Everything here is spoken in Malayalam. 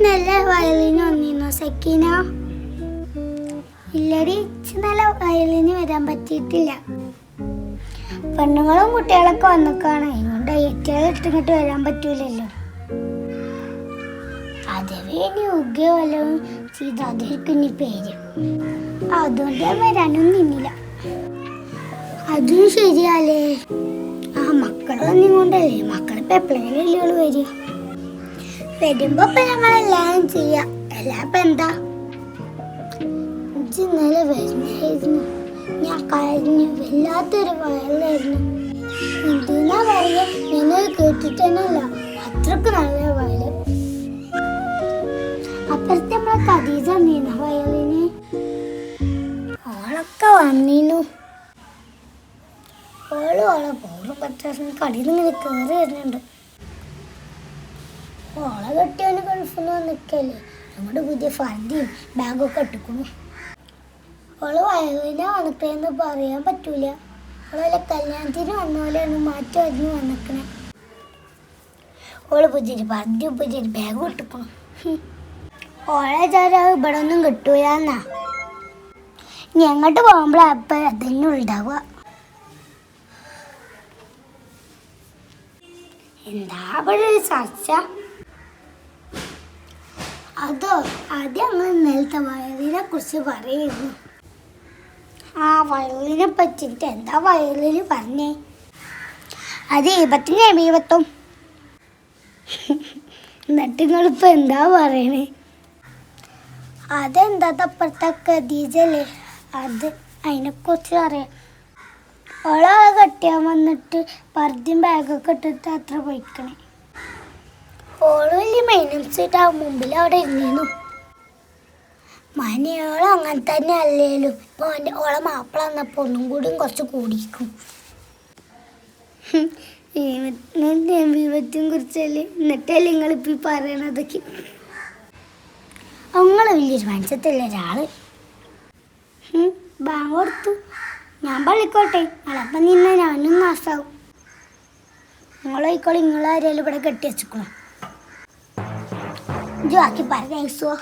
ഇന്നലെ വയലിന് വന്നിരുന്നു സെക്കീന ഇല്ലടി ഇച്ച് നല്ല വയലിന് വരാൻ പറ്റിയിട്ടില്ല. പെണ്ണുങ്ങളും കുട്ടികളൊക്കെ വന്നിക്കാണ്. അതുകൊണ്ട് ഏറ്റവും ഇട്ടിങ്ങോട്ട് വരാൻ പറ്റൂലല്ലോ. അതവേ ഇനി ഉഗ്ഗ വല്ലതും ചെയ്ത് അതായിരിക്കും ഇനി പേര്. അതുകൊണ്ട് വരാനും നിന്നില്ല. അതും ശരിയാലേ. ആ മക്കളെ വന്നിങ്ങോണ്ടല്ലേ മക്കളിപ്പോ എപ്പോഴെങ്കിലും വരിക. വരുമ്പോ ഞങ്ങളെല്ലാം ചെയ്യാം. എല്ലാം എന്താ? ഇന്നലെ വരുന്നായിരുന്നു ഞാൻ കഴിഞ്ഞു. വല്ലാത്തൊരു വയലായിരുന്നു എന്തിനാ വയൽ ഞാനത് കേട്ടിട്ടല്ല അത്രയ്ക്ക് നല്ല വയൽ അപ്പുറത്തെ നമ്മളെ കഥീജ നീന വയലിന് ഓളൊക്കെ വന്നീനു ഓളും ഓളെ പോളും പറ്റാൻ കടയിൽ ഇങ്ങനെ കയറി വരുന്നുണ്ട്. ഓളെ കെട്ടിയവന് ഗൾഫിൽ നിന്ന് വന്നിക്കല്ലേ നമ്മുടെ പുതിയ ഫണ്ടിയും ബാഗൊക്കെ എടുക്കുന്നു ഓൾ വയലിനെ വന്നിട്ടെന്ന് പറയാൻ പറ്റൂല. ഓളെ കല്യാണത്തിന് വന്ന പോലെയാണ് മാറ്റി അതിന് വന്നിക്കണേ. ഓൾ പുതിയൊരു ഫണ്ടി പുതിയൊരു ബാഗും ഇട്ടിക്കണം. ഓളെ ചേരാ ഇവിടെ ഒന്നും കിട്ടൂല എന്നാ ഇനി എങ്ങോട്ട് പോകുമ്പോഴാ അപ്പം അതന്നെ ഉണ്ടാവുക? എന്താ ഇവിടെ ഒരു ചർച്ച? അതോ ആദ്യം അങ്ങ് ഇന്നലത്തെ വയലിനെ കുറിച്ച് പറയുന്നു. ആ വയലിനെ പറ്റിയിട്ട് എന്താ വയലിൽ പറഞ്ഞേ? അത് ഈപത്തും ജമീപത്തും എന്നിട്ട് നിങ്ങളിപ്പോ എന്താ പറയണേ? അതെന്താ അപ്പുറത്തെ ഖദീജല്ലേ അത് അതിനെക്കുറിച്ച് അറിയാം. ഓളെ കെട്ടിയാൻ വന്നിട്ട് പർദ്യം ബാഗൊക്കെ ഇട്ടിട്ട് അത്ര പോയിക്കണേ. ഓൾ മെയിനൻസിട്ട് ആ മുമ്പിൽ അവിടെ ഇരുന്നു മനിയോളം അങ്ങനെ തന്നെ അല്ലേലും. ഇപ്പൊ അവന്റെ ഓളെ മാപ്പിള വന്നപ്പോൾ ഒന്നും കൂടിയും കുറച്ച് കൂടിയിരിക്കും. വിപത്തും കുറിച്ചല്ലേ എന്നിട്ടല്ലേ നിങ്ങളിപ്പോ ഈ പറയണതൊക്കെ. അങ്ങൾ വലിയൊരു മനുഷ്യത്തില്ല ഒരാൾ. ബാങ്ക് കൊടുത്തു. ഞാൻ പള്ളിക്കോട്ടെ അളപ്പം നിന്ന് ഞാനും നാസാവും. നിങ്ങളായിക്കോളെ നിങ്ങളാരെയാലും ഇവിടെ കെട്ടി വെച്ചിക്കണോ de arquibancada, é senhor.